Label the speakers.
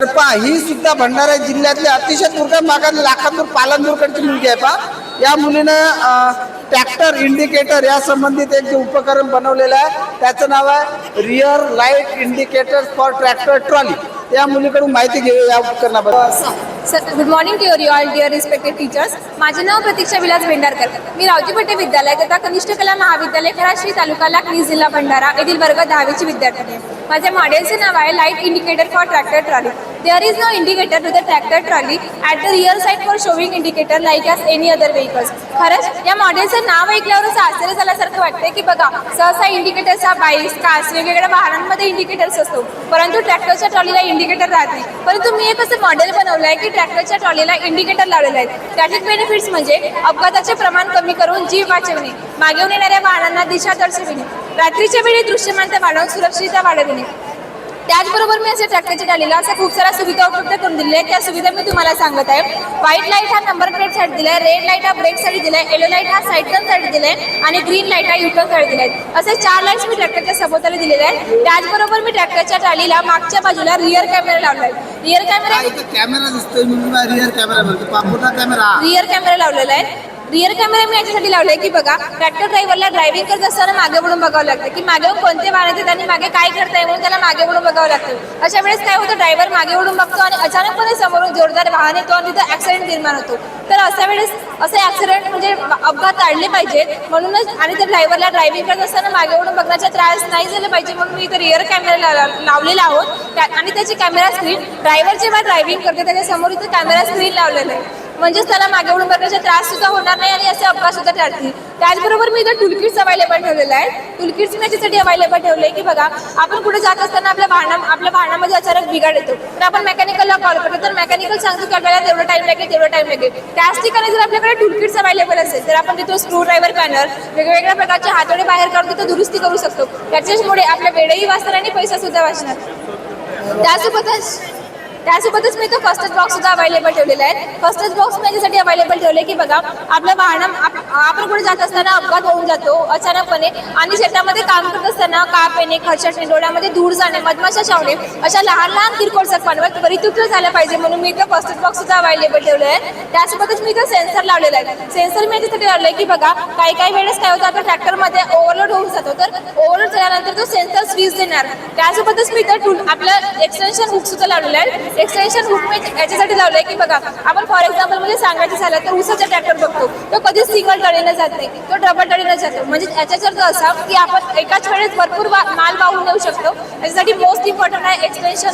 Speaker 1: पा ही सुद्धा भंडारा जिल्ह्यातल्या अतिशय दुर्गम भागात लाखांदूर पालनदूरकडची मुलगी आहे पहा या मुलीनं ट्रॅक्टर इंडिकेटर या संबंधित एक जे उपकरण बनवलेलं आहे त्याचं नाव आहे rear light indicator for tractor trolley या मुलीकडून माहिती घेऊ या उपकरणाबद्दल.
Speaker 2: Sir good morning to your all dear respected teachers माझे नाव प्रतीक्षा विलास भेंडारकर. मी रावजी पटे विद्यालय तथा कनिष्ठ कला महाविद्यालय खराश्री तालुका लाखनी जिल्हा भंडारा येथील वर्ग दहावीची विद्यार्थी आहे. माझ्या मॉडेलचे नाव आहे light indicator for tractor trolley There is no indicator to the tractor trolley at the rear side for showing indicator like as any other vehicles. खरंच या मॉडेलचं नाव ऐकल्यावर आश्चर्य झाल्यासारखं वाटतंय की बघा सहसा इंडिकेटरचा बाईक्स कार्स वेगवेगळ्या वाहनांमध्ये इंडिकेटर्स असतो. परंतु ट्रॅक्टरच्या ट्रॉलीला इंडिकेटर राहत नाही. परंतु मी एक असं मॉडेल बनवलं आहे की ट्रॅक्टरच्या ट्रॉलीला इंडिकेटर लावलेला आहे. त्याचे बेनिफिट्स म्हणजे अपघाताचे प्रमाण कमी करून जीव वाचवणे मागे येणाऱ्या वाहनांना दिशा दर्शविणे रात्रीच्या वेळी दृश्यमानता वाढवून सुरक्षितता वाढविणे. त्याचबरोबर मी असे ट्रॅक्टरच्या ट्रॉलीला अशा खूप साऱ्या सुविधा उपलब्ध करून दिल्या आहेत. त्या सुविधा मी तुम्हाला सांगत आहे. व्हाईट लाइट हा नंबर प्लेटसाठी दिलाय. रेड लाइट हा ब्रेकसाठी दिलाय. येलो लाइट हा साईड टर्नसाठी दिलाय. आणि ग्रीन लाइट हा युटर्नसाठी दिलाय. असे चार लाईट्स मी ट्रॅक्टरच्या सभोवताली दिलेले आहेत. त्याचबरोबर मी ट्रॅक्टरच्या ट्रॉलीला मागच्या बाजूला रिअर कॅमेरा लावलाय. रिअर कॅमेरा
Speaker 1: कॅमेरा दिसतोय रिअर कॅमेरा
Speaker 2: रिअर कॅमेरा लावलेला आहे. रिअर कॅमेरा मी याच्यासाठी लावलाय की बघा ट्रॅक्टर ड्रायव्हरला ड्रायव्हिंग करत असताना मागे म्हणून बघावं लागतं की मागे कोणते वाहन येते आणि मागे काय करताय म्हणून त्याला मागे म्हणून बघावं लागतं. अशा वेळेस काय होतं ड्रायव्हर मागे म्हणून बघतो आणि अचानकपणे समोरून जोरदार वाहन येतो आणि तिथं ऍक्सिडेंट निर्माण होतो. तर अशा वेळेस असे ऍक्सिडेंट म्हणजे अपघात टाळले पाहिजेत म्हणूनच आणि त्या ड्रायव्हरला ड्रायव्हिंग करत असताना मागे म्हणून बघण्याचा त्रास नाही झाला पाहिजे म्हणून मी इथं रिअर कॅमेरा लावलेला आहोत. त्या- आणि त्याची कॅमेरा स्क्रीन ड्रायव्हर जेव्हा ड्रायव्हिंग करते त्याच्यासमोर इथं कॅमेरा स्क्रीन लावलेलं आहे. म्हणजेच त्याला मागे वळून बघण्याचा त्रास सुद्धा होणार नाही आणि असे अपघात सुद्धा टाळतील. त्याचबरोबर मी इथं टूलकिट्स अवेलेबल ठेवलेलं आहे टूलकिट्स मी याच्यासाठी अवेलेबल ठेवले की बघा आपण कुठे जात असताना आपल्या वाहना आपल्या वाहनामध्ये अचानक बिघाड येतो. तर आपण मेकॅनिकलला कॉल करतो. तर मेकॅनिकल सांगतो की आपल्याला तेवढं टाइम लागेल तेवढं टाइम लागेल. त्याच ठिकाणी जर आपल्याकडे टूलकिट्स अवेलेबल असेल तर आपण तिथून स्क्रू ड्रायव्हर पॅनर वेगवेगळ्या प्रकारचे हातोडे बाहेर काढून तिथं दुरुस्ती करू शकतो. त्याच्यामुळे आपल्या वेळही वाचणार आणि पैसा सुद्धा वाचणार. त्यासोबतच त्यासोबतच मी तो फर्स्ट बॉक्स सुद्धा अवेलेबल ठेवलेला आहे फर्स्ट बॉक्स माझ्यासाठी अवेलेबल ठेवले की बघा आपलं वाहन आप- आपण कुठे जात असताना अपघात होऊन जातो अचानकपणे आणि शेतामध्ये काम करत असताना काप येणे खरचटणे डोळ्यामध्ये धूळ जाणे मधमाशा चावणे अशा लहान लहान किरकोळ जखमांवर परितुक्त झालं पाहिजे म्हणून मी इथं फर्स्ट बॉक्स सुद्धा अवेलेबल ठेवलं आहे त्यासोबतच मी इथं सेन्सर लावलेला आहे. सेन्सर मी याच्यासाठी लावलंय की बघा काही काही वेळेस काय होतं आपल्या ट्रॅक्टरमध्ये ओव्हरलोड होऊन जातो. तर ओव्हरलोड झाल्यानंतर तो सेन्सर स्विच देणार. त्यासोबतच मी इथं टूल आपलं एक्सटेन्शन हुक सुद्धा लावलेलं आहे. एक्सटेन्शन हुक मी याच्यासाठी लावलंय की बघा आपण फॉर एक्झाम्पल म्हणजे सांगायचं झालं तर उसाचा ट्रॅक्टर बघतो. तो कधीच सिंगल टळीनं जात नाही. तो डबल टळीनं जातो. म्हणजे याच्याचा अर्थ असा की आपण एकाच वेळेस भरपूर वा- माल वाहून नेऊ शकतो. त्याच्यासाठी मोस्ट इम्पॉर्टंट आहे एक्सटेन्शन